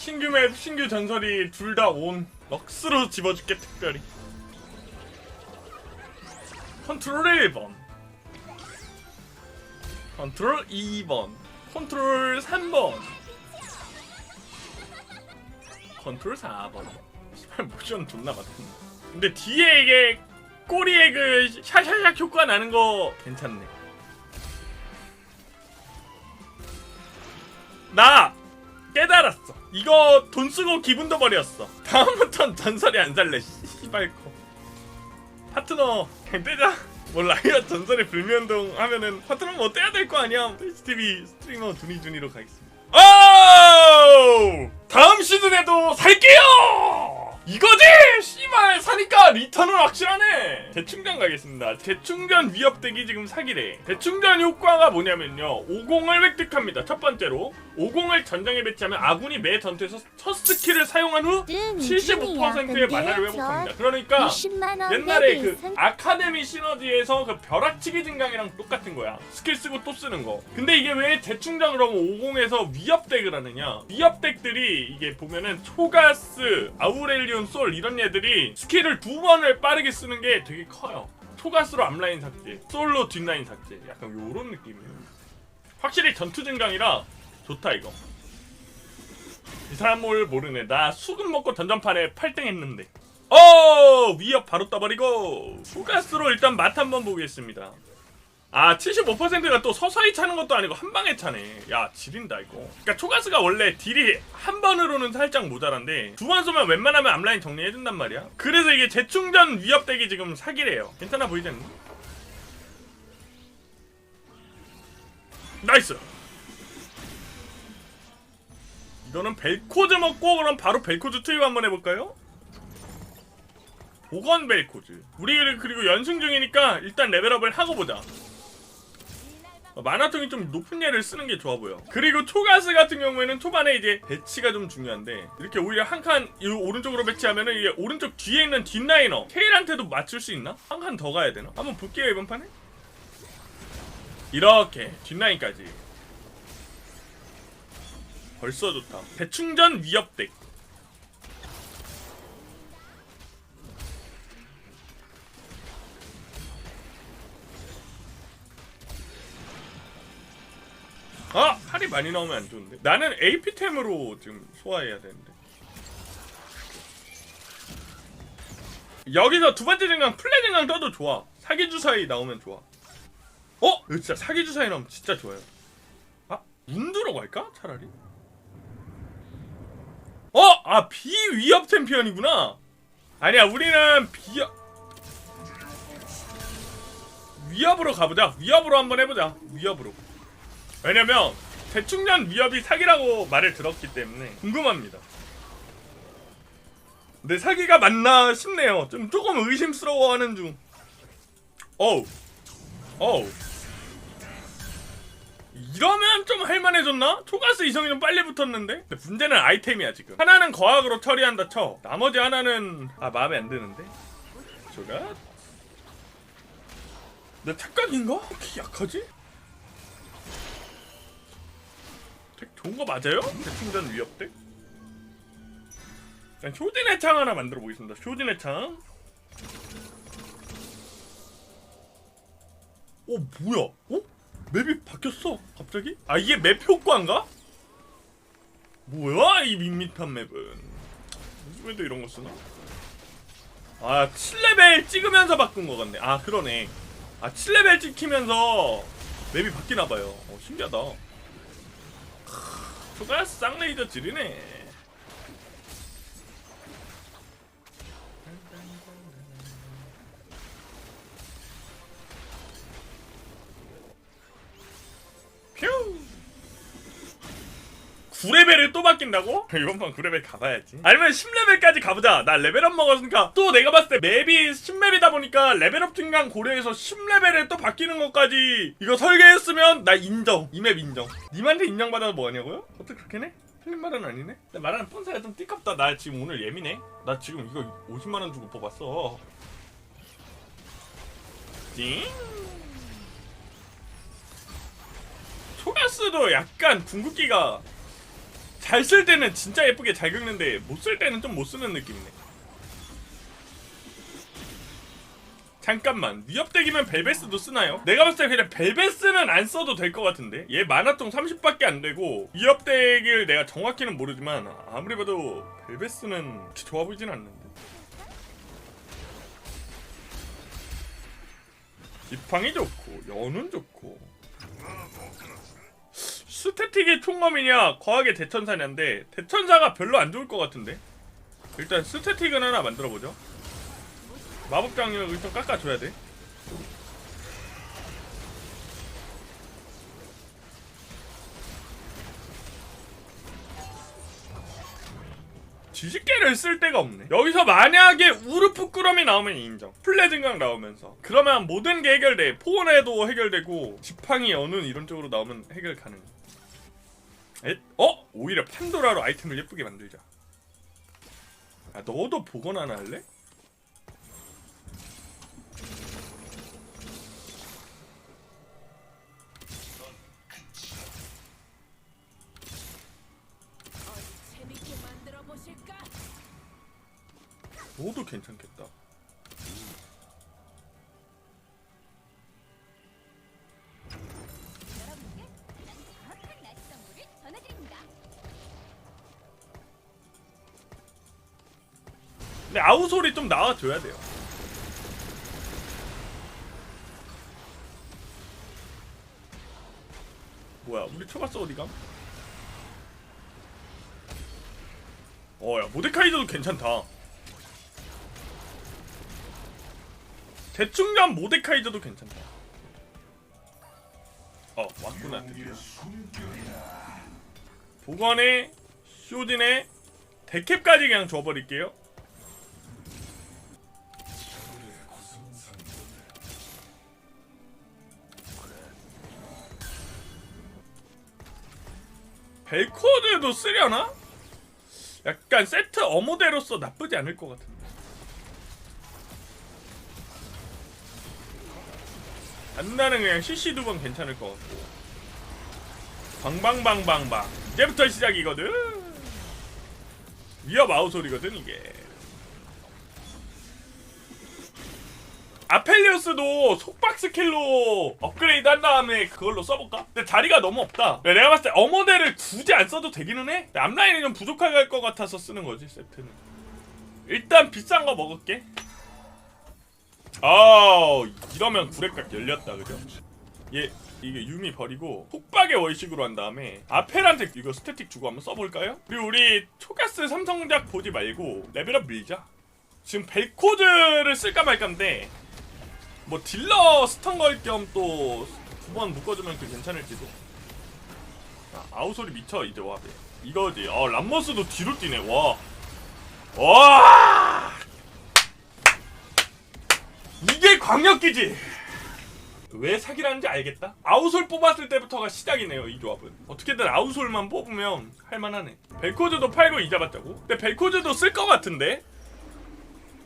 신규 맵 신규 전설이 둘 다 온 럭스로 집어줄게 특별히. 컨트롤 1번. 컨트롤 2번. 컨트롤 3번. 컨트롤 4번. 씨발 모션 존나 같은 근데 뒤에 이게 꼬리에 그 샤샤샥 효과 나는 거 괜찮네. 나 깨달았어. 이거 돈 쓰고 기분도 버렸어. 다음부턴 전설이 안 살래 씨발코 파트너 떼자 뭐 라이엇 전설의 불면동 하면은 파트너 뭐 떼야 될 거 아니야? 트위치 스트리머 두니준이로 가겠습니다. 오! 다음 시즌에도 살게요! 이거지 씨발 사니까 리턴은 확실하네. 대충전 가겠습니다. 대충전 위협덱이 지금 사기래. 대충전 효과가 뭐냐면요. 50을 획득합니다. 첫 번째로. 50을 전장에 배치하면 아군이 매 전투에서 첫 스킬을 사용한 후 75%의 만화를 회복합니다. 그러니까 20만 원 옛날에 그 아카데미 시너지에서 그 벼락치기 증강이랑 똑같은 거야. 스킬 쓰고 또 쓰는 거. 근데 이게 왜 재충전을 하면 50에서 위협덱을 하느냐? 위협덱들이 이게 보면은 초가스, 아우렐리온 솔 이런 애들이 스킬을 두 번을 빠르게 쓰는 게 되게 커요. 초가스로 앞라인 삭제, 솔로 뒷라인 삭제. 약간 요런 느낌이에요. 확실히 전투 증강이라 좋다 이거. 이 사람 뭘 모르네. 나 수금 먹고 던전판에 8등 했는데. 어 위협 바로 떠버리고 후가스로 일단 맛 한번 보겠습니다 아 75%가 또 서서히 차는 것도 아니고 한 방에 차네. 야 지린다 이거. 그러니까 초가스가 원래 딜이 한 번으로는 살짝 모자란데 두 번 쏘면 웬만하면 앞라인 정리해준단 말이야. 그래서 이게 재충전 위협덱이 지금 사기래요. 괜찮아 보이지 않니? 나이스! 이거는 벨코즈 먹고 그럼 바로 벨코즈 투입 한번 해볼까요? 보건 벨코즈. 우리 그리고 연승 중이니까 일단 레벨업을 하고 보자. 어, 마나통이 좀 높은 얘를 쓰는 게 좋아 보여. 그리고 초가스 같은 경우에는 초반에 이제 배치가 좀 중요한데 이렇게 오히려 한칸 오른쪽으로 배치하면은 이게 오른쪽 뒤에 있는 뒷라이너 케일한테도 맞출 수 있나? 한 칸 더 가야 되나? 한번 볼게요 이번 판에. 이렇게 뒷라인까지. 벌써 좋다. 대충전 위협덱 아! 팔이 많이 나오면 안 좋은데 나는 AP템으로 지금 소화해야 되는데 여기서 두 번째 증강 플레 증강 떠도 좋아 사기 주사위 나오면 좋아 어? 진짜 사기 주사위 나오면 진짜 좋아요 아? 문드로 갈까? 차라리 어? 아 비위협 챔피언이구나 아니야 우리는 비협 위협으로 가보자 위협으로 한번 해보자 위협으로 왜냐면 대충전 위협이 사기라고 말을 들었기 때문에 궁금합니다. 근데 사기가 맞나 싶네요. 좀 조금 의심스러워하는 중. 어우, 어우. 이러면 좀 할만해졌나? 초가스 이성이 좀 빨리 붙었는데? 근데 문제는 아이템이야 지금. 하나는 거학으로 처리한다 쳐. 나머지 하나는 아 마음에 안 드는데. 초가? 내 착각인가? 왜 이렇게 약하지? 덱 좋은 거 맞아요? 대충전 위협 덱? 일단 쇼진의 창 하나 만들어 보겠습니다. 쇼진의 창. 오 뭐야? 어? 맵이 바뀌었어 갑자기? 아 이게 맵 효과인가? 뭐야 이 밋밋한 맵은 요즘에도 이런 거 쓰나? 아 7레벨 찍으면서 바꾼 거 같네 아 그러네 아 7레벨 찍히면서 맵이 바뀌나봐요 어 신기하다 추가 쌍레이저 지르네. 9레벨을 또 바뀐다고? 이번 판 9레벨 가봐야지. 아니면 10레벨까지 가보자. 나 레벨업 먹었으니까 또 내가 봤을 때 맵이 10맵이다 보니까 레벨업 증강 고려해서 10레벨에 또 바뀌는 것까지 이거 설계했으면 나 인정. 이 맵 인정. 님한테 인정받아서 뭐하냐고요? 어떻게 그렇게 해? 틀린 말은 아니네. 근데 말하는 폰사가 좀 띠껍다. 나 지금 오늘 예민해. 나 지금 이거 50만 원 주고 뽑았어. 띵. 초가스도 약간 궁극기가 잘 쓸 때는 진짜 예쁘게 잘 긁는데 못 쓸 때는 좀 못 쓰는 느낌이네. 잠깐만 위협덱이면 벨베스도 쓰나요? 내가 봤을 때 그냥 벨베스는 안 써도 될 것 같은데 얘 만화통 30밖에 안 되고 위협덱을 내가 정확히는 모르지만 아무리 봐도 벨베스는 좋아 보이진 않는데 지팡이 좋고 연은 좋고 스태틱이 총검이냐 거하게 대천사냐인데 대천사가 별로 안 좋을 것 같은데 일단 스태틱은 하나 만들어보죠 마법 장력을 좀 깎아줘야 돼. 지식계를 쓸 데가 없네. 여기서 만약에 우르프 꾸러미 나오면 인정. 플레 증강 나오면서. 그러면 모든 게 해결돼. 포원에도 해결되고 지팡이 어는 이런 쪽으로 나오면 해결 가능. 에? 어? 오히려 판도라로 아이템을 예쁘게 만들자. 아 너도 복원 하나 할래? 근데 소리 좀 나와줘야 돼요. 뭐야, 우리 초가스 어디감? 어야 모데카이저도 괜찮다. 대충 간 모데카이저도 괜찮다. 어 왔구나. 보관에 쇼딘에 데캡까지 그냥 줘버릴게요. 벨코드도 쓰려나? 약간 세트 어모대로서 나쁘지 않을 것 같은데. 단단은 그냥 CC 두 번 괜찮을 것 같고. 방방방방방. 이제부터 시작이거든. 위협 아웃솔이거든 이게. 아펠리오스도 속박 스 킬로 업그레이드 한 다음에 그걸로 써볼까? 근데 자리가 너무 없다. 내가 봤을 때 어머데를 굳이 안 써도 되기는 해. 근데 앞라인이 좀 부족할 것 같아서 쓰는 거지 세트는. 일단 비싼 거 먹을게. 아 이러면 구레각 열렸다 그죠? 얘 이게 유미 버리고 속박의 월식으로 한 다음에 아펠한테 이거 스태틱 주고 한번 써볼까요? 그리고 우리 초가스 삼성작 보지 말고 레벨업 밀자. 지금 벨코드를 쓸까 말까인데 뭐 딜러 스턴 걸 겸 또 두 번 묶어주면 그 괜찮을지도. 아, 아우소리 미쳐 이제 와. 이거지. 아 람머스도 뒤로 뛰네. 와. 와. 이게 광역기지. 왜 사기라는지 알겠다. 아우솔 뽑았을 때부터가 시작이네요. 이 조합은. 어떻게든 아우솔만 뽑으면 할만하네. 벨코즈도 팔고 이자 받자고. 근데 벨코즈도 쓸 것 같은데.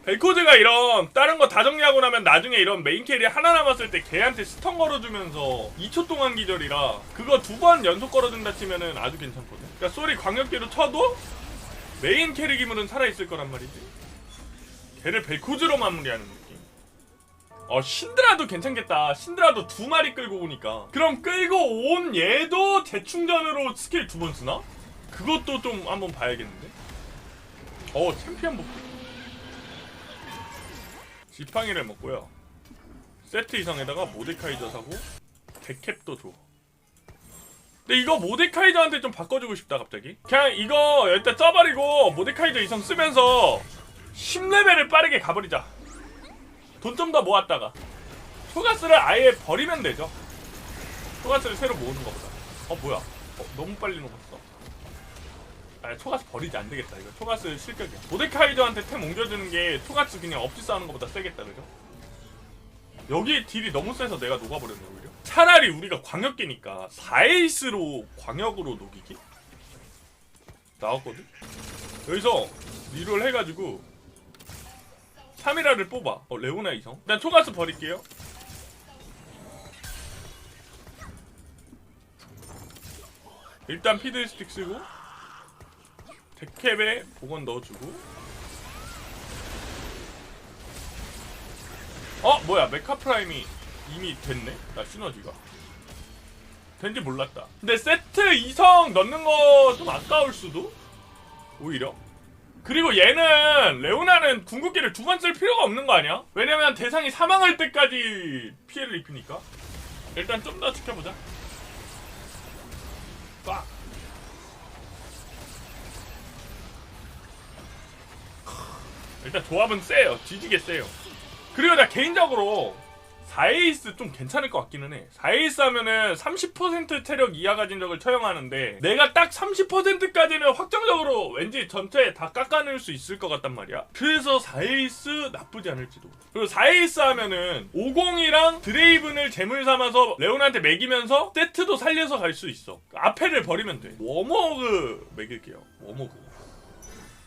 벨코즈가 이런 다른 거 다 정리하고 나면 나중에 이런 메인 캐리 하나 남았을 때 걔한테 스턴 걸어주면서 2초 동안 기절이라 그거 두 번 연속 걸어준다 치면은 아주 괜찮거든. 그러니까 쏘리 광역기로 쳐도 메인 캐리 기물은 살아있을 거란 말이지. 걔를 벨코즈로 마무리하는 느낌. 어 신드라도 괜찮겠다. 신드라도 두 마리 끌고 오니까. 그럼 끌고 온 얘도 재충전으로 스킬 두 번 쓰나? 그것도 좀 한번 봐야겠는데. 어 챔피언 복구. 지팡이를 먹고요. 세트 이상에다가 모데카이저 사고 데캡도 줘. 근데 이거 모데카이저한테 좀 바꿔주고 싶다 갑자기. 그냥 이거 일단 써버리고 모데카이저 이성 쓰면서 10레벨을 빠르게 가버리자. 돈 좀 더 모았다가 초가스를 아예 버리면 되죠. 초가스를 새로 모으는 것보다. 어 뭐야? 어, 너무 빨리 녹았어. 아 초가스 버리지 안 되겠다 이거. 초가스 실격이야. 모데카이저한테 템 옮겨주는 게 초가스 그냥 없이 싸우는 것보다 세겠다 그죠? 여기 딜이 너무 세서 내가 녹아버렸네 오히려. 차라리 우리가 광역기니까 4에이스로 광역으로 녹이기? 나왔거든? 여기서 리롤 해가지고 3이라를 뽑아. 어, 레오나 이성. 일단 초가스 버릴게요. 일단 피드스틱 쓰고 데캡에 복원 넣어주고. 어 뭐야. 메카 프라임이 이미 됐네? 나 시너지가. 된지 몰랐다. 근데 세트 이성 넣는 거 좀 아까울 수도? 오히려? 그리고 얘는 레오나는 궁극기를 두 번 쓸 필요가 없는 거 아니야? 왜냐면 대상이 사망할 때까지 피해를 입히니까. 일단 좀 더 지켜보자. 빡 일단 조합은 세요. 뒤지게 세요. 그리고 나 개인적으로 4에이스 좀 괜찮을 것 같기는 해. 4에이스 하면은 30% 체력 이하 가진 적을 처형하는데 내가 딱 30%까지는 확정적으로 왠지 전체에 다 깎아낼 수 있을 것 같단 말이야. 그래서 4에이스 나쁘지 않을지도. 그리고 4에이스 하면은 50이랑 드레이븐을 재물 삼아서 레온한테 매기면서 세트도 살려서 갈 수 있어. 앞에를 버리면 돼. 워머그 매길게요. 워머그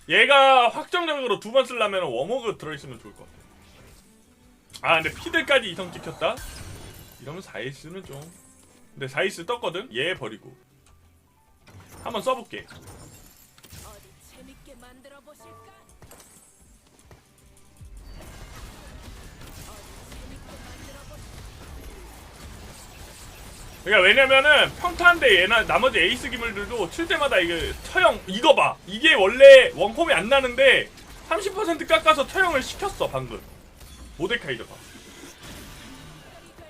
얘가 확정적으로 두 번 쓰려면 워머그 들어있으면 좋을 것 같아 아 근데 피들까지 이성 찍혔다? 이러면 4에이스는 좀 근데 4에이스 떴거든? 얘 버리고 한번 써볼게 어디 재밌게 만들어 보실까? 그러니까 왜냐면은 평타인데 얘나 나머지 에이스 기물들도 칠 때마다 이게 처형 이거 봐. 이게 원래 원콤이 안 나는데 30% 깎아서 처형을 시켰어 방금. 모데카이저가.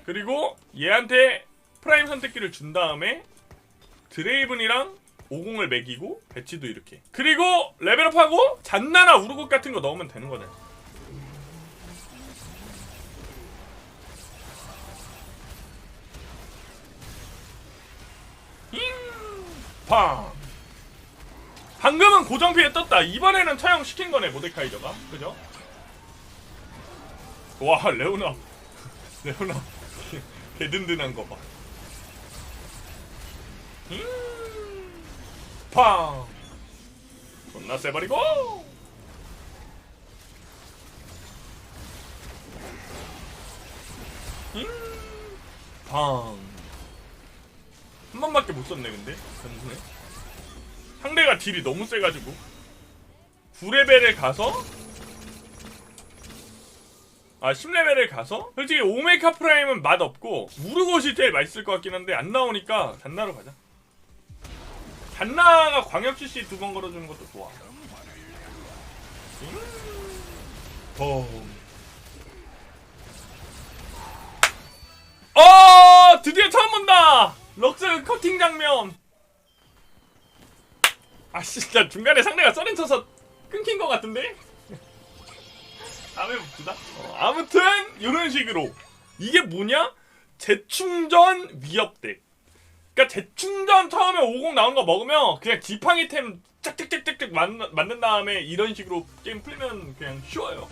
그리고 얘한테 프라임 선택기를 준 다음에 드레이븐이랑 50을 매기고 배치도 이렇게. 그리고 레벨업하고 잔나나 우르곡 같은 거 넣으면 되는 거네 팡. 방금은 고정 피해 떴다. 이번에는 처형 시킨 거네 모데카이저가. 그죠? 와 레오나. 레오나. 개든든한 거봐. 팡. 존나 세버리고! 팡 한 번밖에 못 썼네 근데. 전순에. 상대가 딜이 너무 세가지고. 9레벨에 가서? 아 10레벨에 가서? 솔직히 오메카 프라임은 맛없고 우르곳이 제일 맛있을 것 같긴 한데 안 나오니까 잔나로 가자. 잔나가 광역 CC 두 번 걸어주는 것도 좋아. 음. 어 커팅 장면. 아씨 나 중간에 상대가 썰렌 쳐서 끊긴 것 같은데? 다음에 봅시다. 어, 아무튼 이런 식으로. 이게 뭐냐? 재충전 위협덱 그러니까 재충전 처음에 50 나오는 거 먹으면 그냥 지팡이템 짝짝짝짝짝 만, 만든 다음에 이런 식으로 게임 풀면 그냥 쉬워요